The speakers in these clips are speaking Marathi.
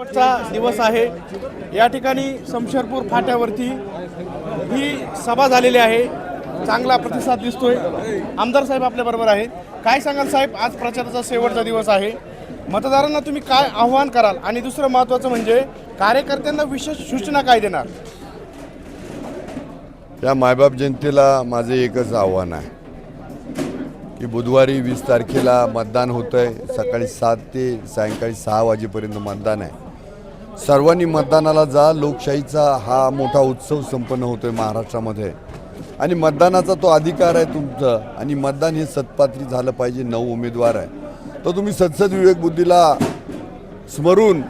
शेवटचा दिवस आहे. या ठिकाणी शमशेरपूर फाट्यावरती ही सभा झालेली आहे. चांगला प्रतिसाद दिसतोय. आमदार साहेब आपल्याबरोबर आहेत. आहे काय सांगाल साहेब? आज प्रचाराचा शेवटचा दिवस आहे. मतदारांना तुम्ही काय आव्हान कराल? आणि दुसरं महत्त्वाचं म्हणजे कार्यकर्त्यांना विशेष सूचना काय देणार? या मायबाप जनतेला माझं एकच आव्हान आहे की बुधवारी वीस तारखेला मतदान होतं आहे सकाळी सात ते सायंकाळी सहा वाजेपर्यंत मतदान आहे. सर्वांनी मतदानाला जा लोकशाहीचा हा मोठा उत्सव संपन्न होतो आहे महाराष्ट्रामध्ये. आणि मतदानाचा तो अधिकार आहे तुमचा. आणि मतदान हे सत्पात्री झालं पाहिजे नऊ उमेदवार आहे. तर तुम्ही सदसद विवेक बुद्धीला स्मरून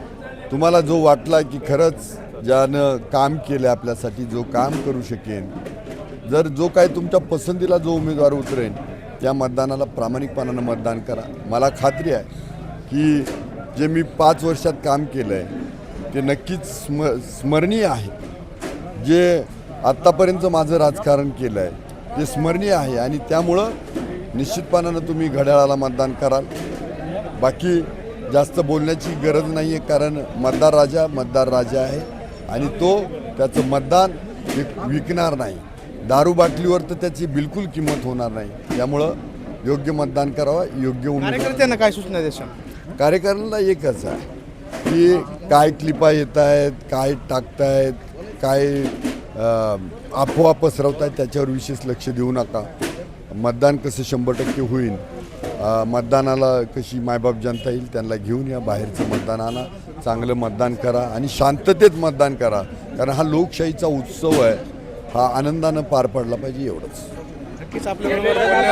तुम्हाला जो वाटला की खरंच ज्यानं काम केलं आपल्यासाठी जो काम करू शकेन जर जो काय तुमच्या पसंतीला जो उमेदवार उतरेन त्या मतदानाला प्रामाणिकपणानं मतदान करा. मला खात्री आहे की जे मी पाच वर्षात काम केलं आहे ते नक्कीच स्म स्मरणीय आहे. जे आत्तापर्यंत माझं राजकारण केलं आहे ते स्मरणीय आहे आणि त्यामुळं निश्चितपणानं तुम्ही घड्याळाला मतदान कराल. बाकी जास्त बोलण्याची गरज नाही आहे कारण मतदार राजा मतदार राजा आहे आणि तो त्याचं मतदान विक विकणार नाही. दारू बाटलीवर तर त्याची बिलकुल किंमत होणार नाही. त्यामुळं योग्य मतदान करावं योग्य उमेदवार कार्यकर्त्यांना काय सूचना देशाल कार्यकारिणीला एकच आहे. की काय क्लिपा येत आहेत काय टाकतायत काय आपोआप अफवा त्याच्यावर विशेष लक्ष देऊ नका. मतदान कसं शंभर टक्के होईल मतदानाला कशी मायबाप जनता येईल त्यांना घेऊन या बाहेरचं मतदान आणा चांगलं मतदान करा आणि शांततेत मतदान करा. कारण हा लोकशाहीचा उत्सव आहे हा आनंदानं पार पडला पाहिजे एवढंच. नक्कीच